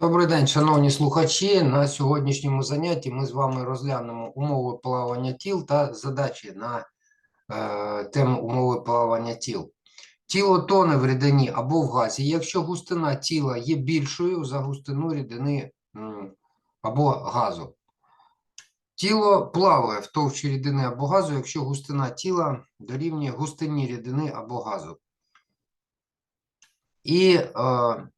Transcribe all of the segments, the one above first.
Добрий день, шановні слухачі. На сьогоднішньому занятті ми з вами розглянемо умови плавання тіл та задачі на е, тему умови плавання тіл. Тіло тоне в рідині або в газі, якщо густина тіла є більшою за густину рідини або газу. Тіло плаває в товщі рідини або газу, якщо густина тіла дорівнює густині рідини або газу. І е,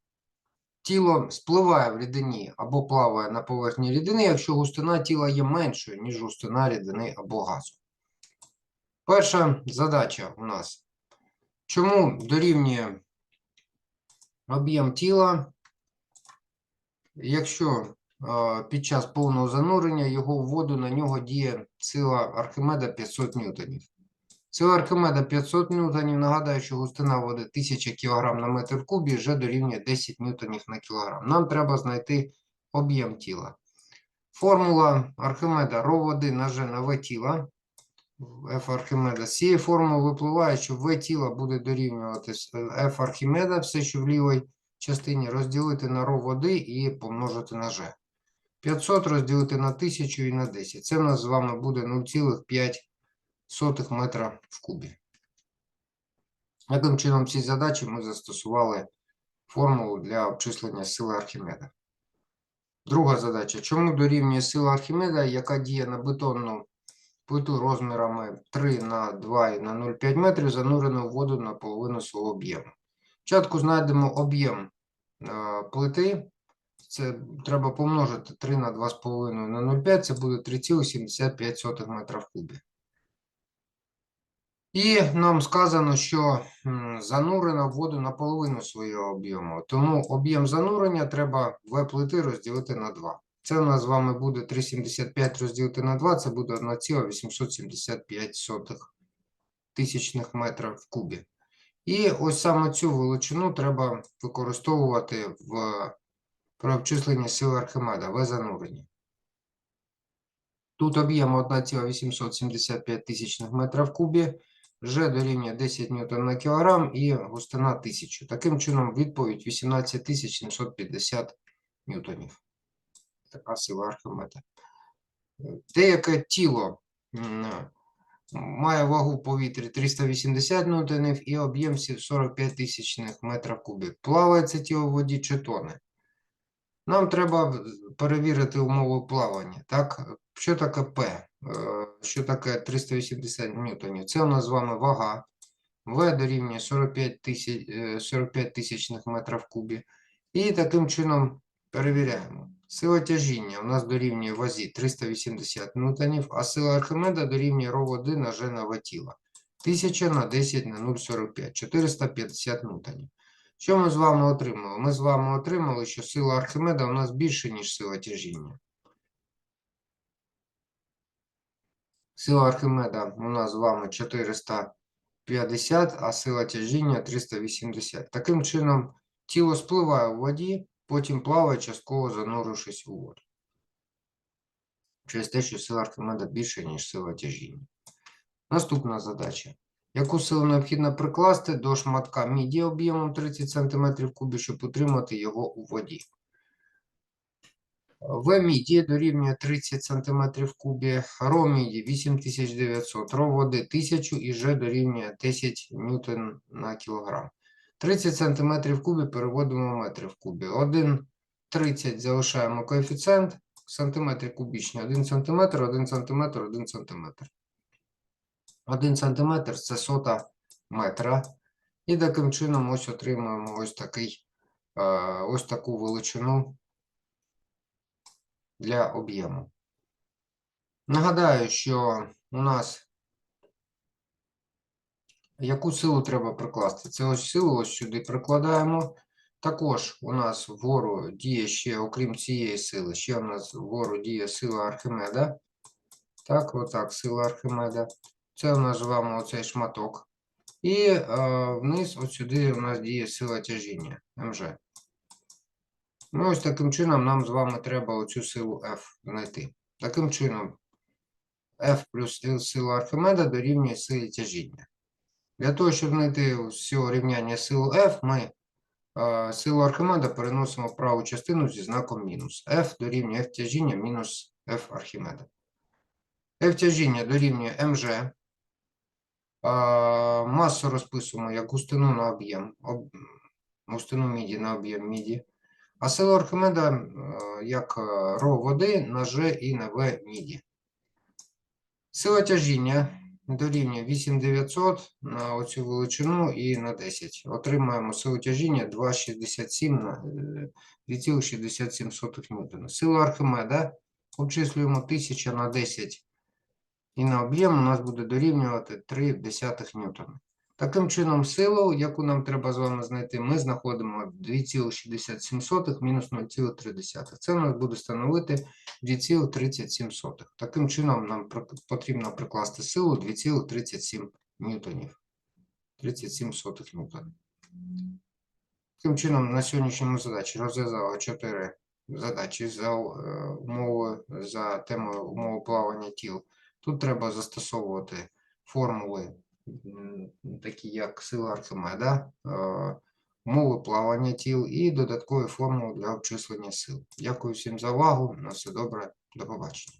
тіло спливає в рідині або плаває на поверхні рідини, якщо густина тіла є меншою, ніж густина рідини або газу. Перша задача у нас. Чому дорівнює об'єм тіла, якщо під час повного занурення його воду на нього діє сила Архимеда 500 ньютонів. Сила Архимеда 500 ньютонів. Нагадаю, що густина води 1000 кг на метр кубі вже дорівнює 10 ньютонів на кілограм. Нам треба знайти об'єм тіла. Формула Архимеда ρ води на G на В тіла. F Архимеда. З цієї формули випливає, що В тіла буде дорівнювати F Архимеда, все, що в лівій частині, розділити на ρ води і помножити на G. 500 розділити на 1000 і на 10. Це в нас з вами буде 0,5 сотих метра в кубі. Яким чином в цій задачі ми застосували формулу для обчислення сили Архімеда. Друга задача. Чому дорівнює сила Архімеда, яка діє на бетонну плиту розмірами 3 на 2 і на 0,5 метрів, занурену в воду на половину свого об'єму. Спочатку знайдемо об'єм е, плити. Це треба помножити 3 на 2,5 на 0,5, це буде 3,75 метра в кубі. І нам сказано, що в воду наполовину свого об'єму. Тому об'єм занурення треба В плити розділити на 2. Це у нас з вами буде 3,75 розділити на 2, це буде 1,875 тисячних метрів в кубі. І ось саме цю величину треба використовувати в при обчисленні сили Архимеда В зануренні. Тут об'єм 1,875 тисячних метрів в кубі. Ж дорівнює 10 ньютон на кілограм і густина 1000. Таким чином, відповідь 18750 ньютонів. Така сила Архимеда. Деяке тіло має вагу в повітрі 380 ньютонів і об'єм 45 тисячних метрів кубів. Плаває це тіло в воді чи тоне. Нам треба перевірити умови плавання. Так? Що таке П? Е, Що таке 380 ньютонів? Це у нас з вами вага. В дорівнює 45 тисяч 45 тисячних метрів кубі. І таким чином перевіряємо. Сила тяжіння у нас дорівнює вазі 380 ньютонів, а сила Архимеда дорівнює ρ води на Ж на тіла. 1000 на 10 на 0,45, 450 ньютонів. Що ми з вами отримали? Ми з вами отримали, що сила Архимеда у нас більше, ніж сила тяжіння. Сила Архимеда у нас з вами 450, а сила тяжіння 380. Таким чином, тіло спливає у воді, потім плаває, частково занурившись у воду. Через те, що сила Архимеда більше, ніж сила тяжіння. Наступна задача. Яку силу необхідно прикласти до шматка міді об'ємом 30 см в кубі, щоб утримати його у воді? В міді дорівнює 30 см кубі, ро міді 8900, ро води 1000 і Ж дорівнює 10 ньютон на кілограм. 30 см кубі переводимо в метри в кубі. 1,30 залишаємо коефіцієнт, сантиметри кубічні 1 см, 1 см, 1 см. 1 см це сота метра. І таким чином ось отримуємо ось такий, е, ось таку величину для об'єму. Нагадаю, що у нас яку силу треба прикласти? Це ось силу ось сюди прикладаємо. Також у нас вгору діє ще, окрім цієї сили, ще у нас вгору діє сила Архимеда. Так, отак, сила Архимеда. Це у нас з вами оцей шматок. І е, вниз, от сюди у нас діє сила тяжіння МЖ. Ну, ось таким чином нам з вами треба оцю силу F знайти. Таким чином, F плюс сила Архимеда дорівнює силі тяжіння. Для того, щоб знайти з цього рівняння силу F, ми е, силу Архимеда переносимо в праву частину зі знаком мінус. F дорівнює F тяжіння мінус F Архимеда. F тяжіння дорівнює МЖ. Масу розписуємо як густину на об'єм, об- густину міді на об'єм міді. А силу Архимеда е, як е, ро води на Ж і на В міді. Сила тяжіння дорівнює 8900 на оцю величину і на 10. Отримаємо силу тяжіння 2,67 на е, 2,67 ньютона. Силу Архимеда обчислюємо 1000 на 10 і на об'єм у нас буде дорівнювати 3,1 ньютона. Таким чином, силу, яку нам треба з вами знайти, ми знаходимо 2,67 мінус 0,3. Це у нас буде становити 2,37. Таким чином, нам потрібно прикласти силу 2,37 ньютонів. 37 сотих ньютона. Таким чином, на сьогоднішньому задачі розв'язали 4 задачі за е, умовою, за темою умови плавання тіл. Тут треба застосовувати формули, такі як сила Архимеда, мови умови плавання тіл і додаткові формули для обчислення сил. Дякую всім за увагу. На все добре. До побачення.